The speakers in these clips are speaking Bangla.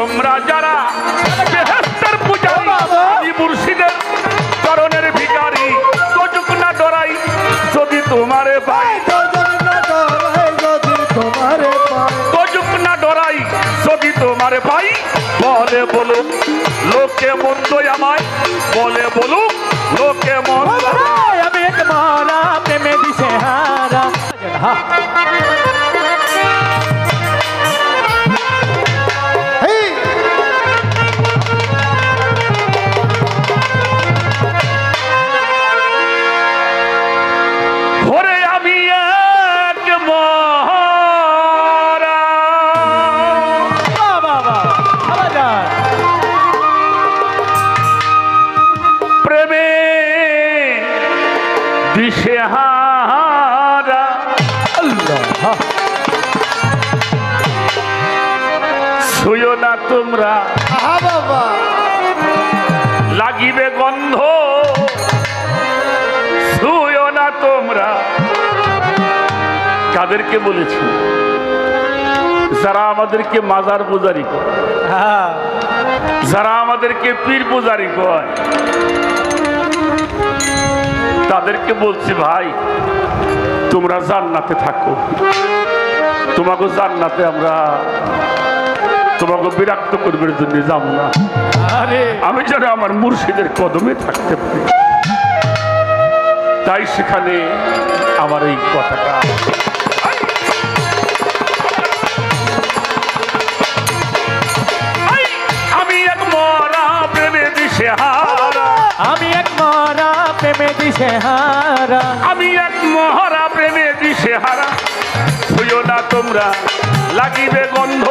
তোমরা যারা বেহেস্তের পূজারী আমি মুর্শিদের চরণের ভিখারি তোজুক না ডরাই যদি তোমারে পাই। তোজুক না ডরাই যদি তোমারে পাই। বলে বলুক লোকে মন্দ আমায়। বলে বলুক লোকে মন্দ আমি এক মারা প্রেমে দিশে হারা ভরে ছুঁয়ো না তোমরা। লাগিবে গন্ধ। ছুঁয়ো না তোমরা। কাদেরকে বলেছি? যারা আমাদেরকে মাজার পূজারি করে হ্যাঁ। যারা আমাদেরকে পীর পূজারি কয় তাদেরকে বলছি ভাই তোমরা জান্নাতে থাকো। তোমাকে জান্নাতে আমরা তোমাকে বিরক্ত করবার জন্য যাব না। আরে। আমি যেন আমার মুর্শিদের কদমে থাকতে পারি। তাই সেখানে আমার এই কথাটা। আমি এক মরা প্রেমে দিশে হারা আমি এক মারা প্রেমে দিশে হারা আমি এক মহারা প্রেমে দিশে হারা ছুঁয়ো না তোমরা। লাগিবে গন্ধ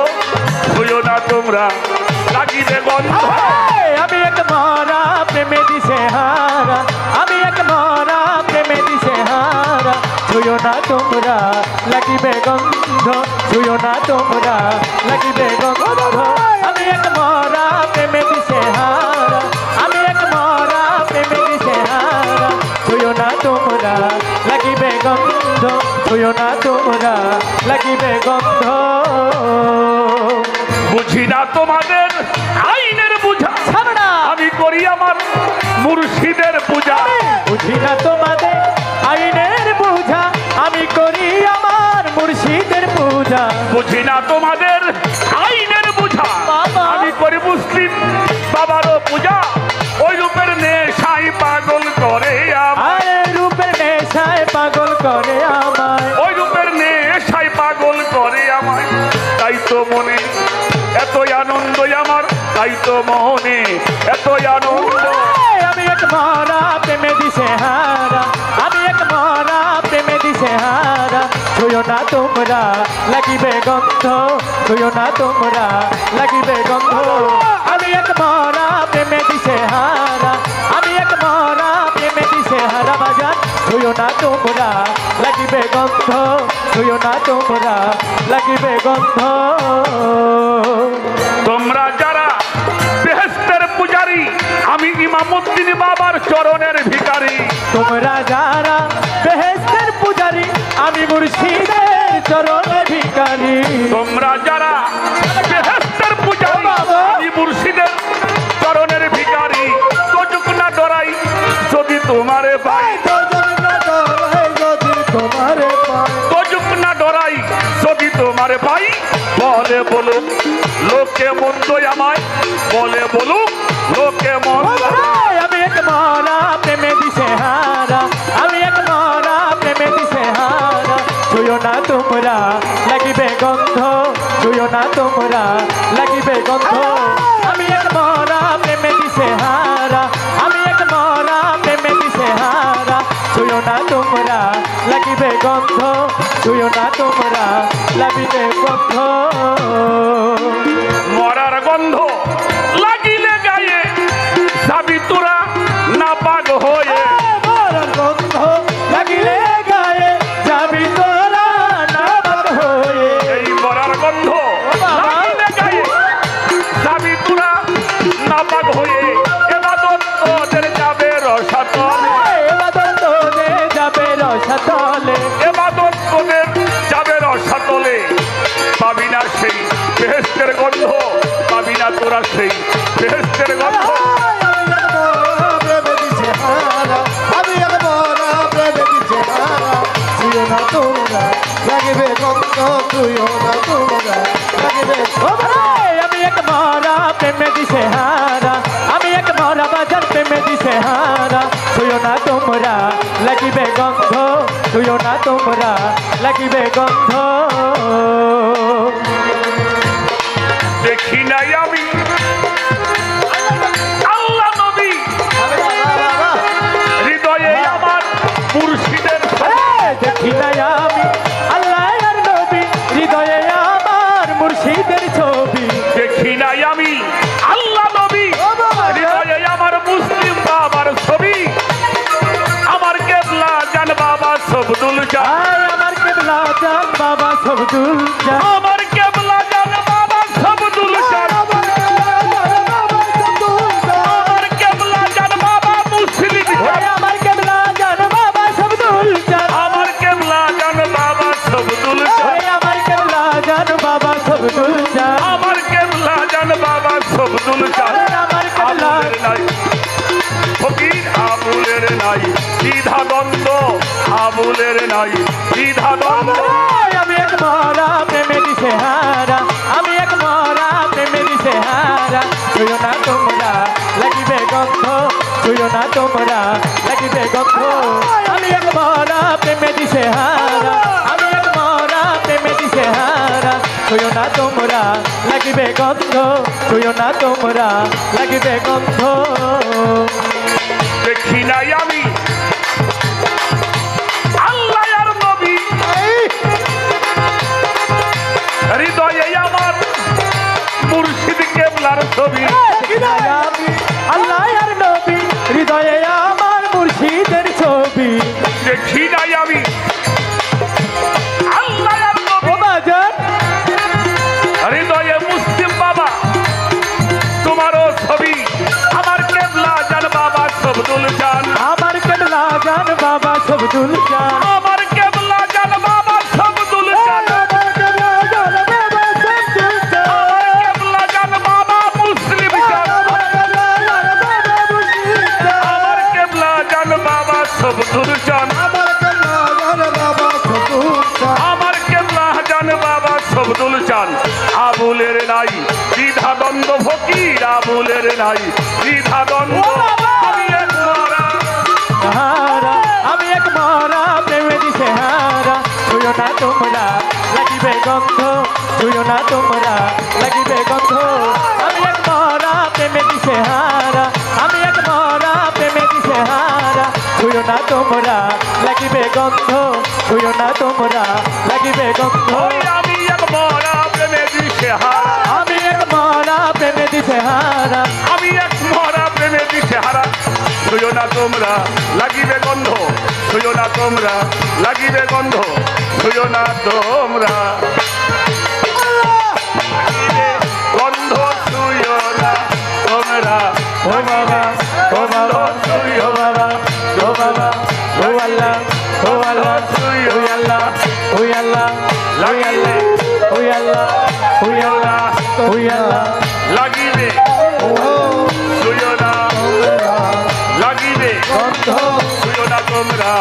ছুঁয়ো না তোমরা। লাগিবে গন্ধ। আমি এক মারা প্রেমে দিশে হারা। আমি এক মারা প্রেমে দিশে হারা। ছুঁয়ো না তোমরা, লাগিবে গন্ধ। ছুঁয়ো না তোমরা, লাগিবে গন্ধ। আমি এক মারা প্রেমে দিশে হারা। আমি তোমরা লাগিবে গন্ধ ছুঁয়ো না তোমরা লাগিবে গন্ধ। বুঝি না তোমাদের আইনের বুঝা। ছাড়া আমি করি আমার মুর্শিদের পূজা। বুঝি না তোমাদের আইনের পূজা আমি করি আমার মুর্শিদের পূজা। বুঝি না তোমাদের তো মনে এত আনন্দ আমার, তাই তো মনে এত আনন্দ। আমি এক মরা প্রেমে দিশে হারা, আমি এক মরা প্রেমে দিশে হারা। ছুঁয়ো না তোমরা, লাগিবে গন্ধ, ছুঁয়ো না তোমরা, লাগিবে গন্ধ। আমি এক মরা প্রেমে দিশে হারা, আমি এক মরা প্রেমে দিশে হারা। বাজার ছুঁয়ো না তোমরা, লাগিবে গন্ধ। ছুঁয়ো না তোমরা লাগিবে গন্ধ। তোমরা যারা বেহেস্তের পূজারি আমি ইমামুদ্দিন বাবার চরণের ভিকারি তোমরা যারা বেহেস্তের পূজারি আমি মুর্শিদের চরণের ভিকারি তোমরা বলে বলুক লোকে এই, আমি এক মরা প্রেমে দিশে হারা। আমি এক মরা প্রেমে দিশে হারা। ছুঁয়ো না তোমরা লাগিবে গন্ধ। ছুঁয়ো না তোমরা লাগিবে গন্ধ। আমি এক মরা প্রেমে দিশে হারা। আমি এক মরা প্রেমে দিশে হারা। ছুঁয়ো না তোমরা লাগিবে গন্ধ। ছুঁয়ো না তোমরা লাগিবে গন্ধ। হারা তুইও না তোমরা লাগবে গন্ধ। তুইও না তোমরা লাগবে আমি এক মরা প্রেমে দিছে হারা। আমি এক মরা বাজার প্রেমে দিছে হারা। তুইও না তোমরা, লাগিবে গন্ধ। তুইও না তোমরা, লাগিবে গন্ধ। দেখি নাই আমি। আল্লাহ নবী। হৃদয়ে আমার মুর্শিদের এই দেখি নাই আমি। আল্লাহ আর নবী হৃদয়ে আমার মুর্শিদের ছবি। দেখি নাই আমি। আল্লাহ নবী হৃদয়ে আমার মুসলিম বাবার ছবি। আমার কেবলা জান বাবা সবদুল জান। আমার কেবলা জান বাবা সবদুল জান। আমার আবুলের নাই। ফকির আবুলের নাই। দ্বিধা দ্বন্দ্ব আবুলের নাই। দ্বিধা দ্বন্দ্ব। আমি এক মরা প্রেমে দিছে হারা আমি এক মরা প্রেমে দিছে হারা তুইও না তোমরা লাগিবে গন্ধ। তুইও না তোমরা লাগিবে গন্ধ। আমি এক মরা প্রেমে দিছে হারা আমি প্রেমে দিছে তুইও না তোমরা লাগিবে গন্ধ। তুইও না তোমরা লাগিবে গন্ধ। দেখি নাই আমি। আল্লাহ আর নবী। হৃদয়ে আমার মুর্শিদ কেবলার ছবি। আমি। আল্লাহ আর নবী হৃদয়ে আমার মুর্শিদের ছবি। দেখি নাই আমি। বাবা সব দুল আমার কেবলা জান বাবা সব দুল সব দুল জান আমার কেবলা জান বাবা সব দুল চান। আবুলের নাই দ্বিধা দ্বন্দ্ব ফকির আবুলের নাই দ্বিধা দ্বন্দ্ব Ah আমি এক মরা প্রেমে দিছে হারা। তুইও না তোমরা লাগিবে গন্ধ। তুইও না তোমরা লাগিবে গন্ধ। আমি এক মরা প্রেমে দিছে হারা। আমি এক মরা প্রেমে দিছে হারা। তুইও না তোমরা লাগিবে গন্ধ। তুইও না তোমরা লাগিবে গন্ধ। আমি এক মরা প্রেমে দিশে হারা। আমি এক মরা প্রেমে দিছে হারা। আমি এক মরা না তোমরা লাগিবে গন্ধ ছুঁয়ো না তোমরা লাগিবে গন্ধ ছুঁয়ো না তোমরা গন্ধ ছুঁয়ো না তোমরা ও বাবা ও বাবা ছুঁয়ো বাবা ও বাবা ও আল্লাহ ও আল্লাহ ছুঁয়ো আল্লাহ ও আল্লাহ লাগিলে ও আল্লাহ ও আল্লাহ ও আল্লাহ লাগিলে তোমরা